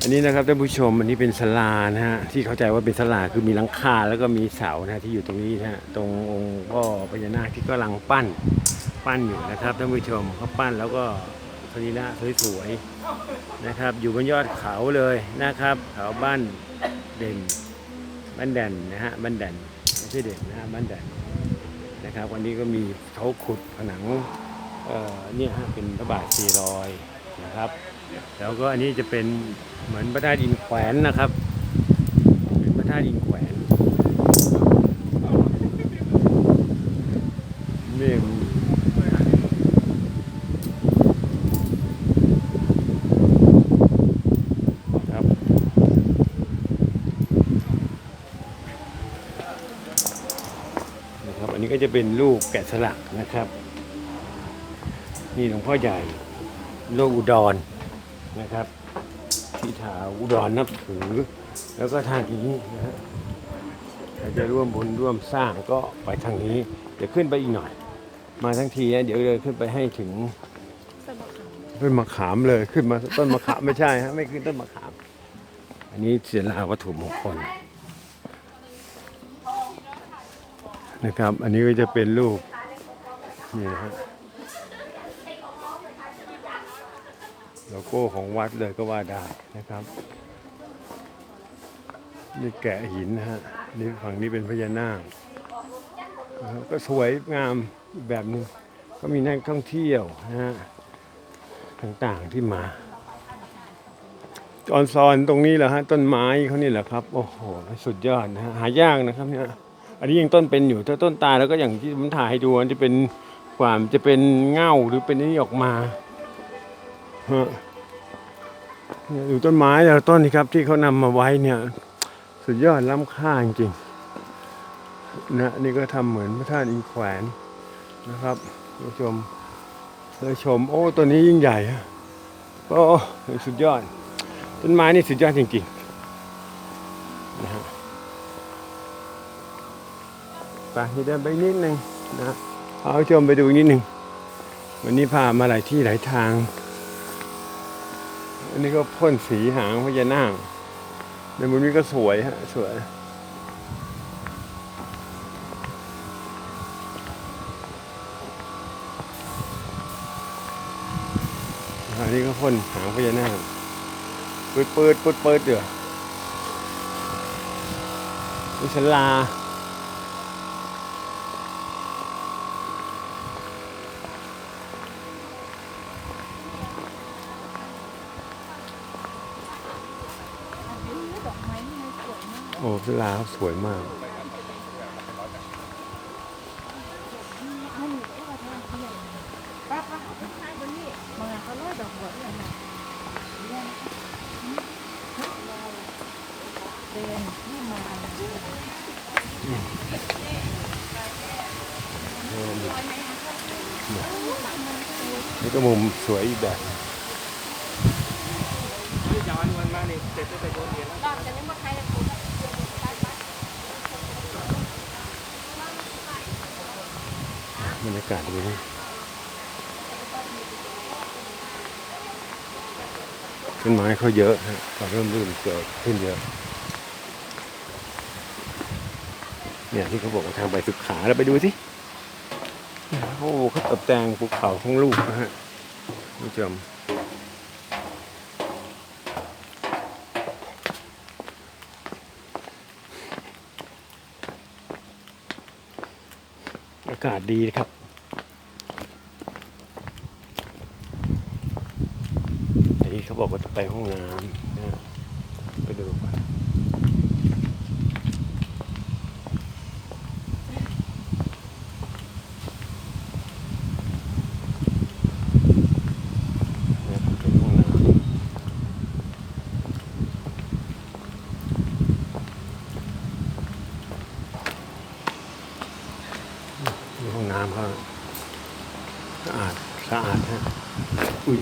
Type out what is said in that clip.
อันนี้นะครับท่านผู้ชมอันนี้เป็นศาลานะฮะที่เข้าใจว่าเป็นศาลาคือมีหลังคาแล้วก็มีเสานะฮะที่อยู่ตรงนี้นะฮะตรงองค์พ่อพญานาคที่กำลังปั้นปั้นอยู่นะครับท่านผู้ชมเขาปั้นแล้วก็สรีระสวยๆนะครับ อยู่บนยอดเขาเลยนะครับเขาบ้านเด่นบ้านแด่นนะฮะบ้านแด่นไม่ใช่เด่นนะฮะบ้านแด่นนะครับวันนี้ก็มีเขาขุดผนังเอ่อเนี่ยฮะเป็นพระบาทสี่รอย นะครับ แล้วก็อันนี้จะเป็นเหมือนพระธาตุอินแขวนนะครับ เป็นพระธาตุอินแขวนนี่นะครับ อันนี้ก็จะเป็นรูปแกะสลักนะครับ นี่หลวงพ่อใหญ่ โลกอุดรนะครับที่ถาอุดรนับถือ แล้วก็ทางนี้นะฮะใครจะร่วมบุญร่วมสร้างก็ไปทางนี้ เดี๋ยวขึ้นไปอีกหน่อย มาทั้งทีนะเดี๋ยวเดินขึ้นไปให้ถึงต้นมะขามเลยขึ้นมาต้นมะขามไม่ใช่ฮะไม่ขึ้นต้นมะขาม อันนี้เสียลาวัตถุมงคลนะครับ อันนี้ก็จะเป็นรูปนี่นะฮะ โลโก้ของวัดเลยก็ว่าได้นะครับ นี่แกะหินนะฮะนี่ฝั่งนี้เป็นพญานาคก็สวยงามอีกแบบหนึงก็มีนักท่องเที่ยวนะฮะต่างๆที่มาจอนซอนตรงนี้แหละฮะต้นไม้เขานี่แหละครับ โอ้โหสุดยอดนะฮะหายากนะครับเนี่ยอันนี้ยังต้นเป็นอยู่ถ้าต้นตายแล้วก็อย่างที่ผมถ่ายให้ดูมันจะเป็นความจะเป็นเง่าหรือเป็นนี่ออกมาฮะ เนี่ยดูต้นไม้แต่ละต้นนี่ครับที่เขานำมาไว้เนี่ย สุดยอดล้ำค่าจริงๆนะนี่ก็ทำเหมือนพระธาตุอินแขวนนะครับท่านผู้ชมเลยชม โอ้ตัวนี้ยิ่งใหญ่อะโอ้สุดยอด ต้นไม้นี่สุดยอดจริงๆนะฮะไปนี่เดินไปนิดนึงนะเอาชมไปดูนิดนึงวันนี้พามาหลายที่หลายทาง อันนี้ก็พ่นสีหางพญานาคในมุมนี้ก็สวยฮะสวยอันนี้ก็พ่นหางพญานาคปืดปืดปืดปืดเดือนี่ฉลา ดอกไม้นี่สวยมาก โอ้ฉันลาสวยมากเอาหนูไปเอาทางเที่ยวป้าป้าเขาไปขายบนนี้มาเขาลอยดอกบัวด้วยนะเดินที่มานี่ก็มุมสวยอีกแบบดอกจะไม่มาใครเลยคุณบร รยากาศดีนะต้นไม้เขาเยอะฮะก็เริ่มรื่นเกิดขึ้นเยอะ เนี่ยที่เขาบอกว่าทางไปสุขาเราไปดูสิโอ้เขาตบแต่งภูเขาทั้งลูกนะฮะผู้ชมอากาศดีนะครับ อันนี้เขา บอกว่าจะไปห้องน้ำนะไปดูกันเนี่ยเป็นห้องน้ำห้องน้ำเขาสะอาด สะอาดฮะอุ้ย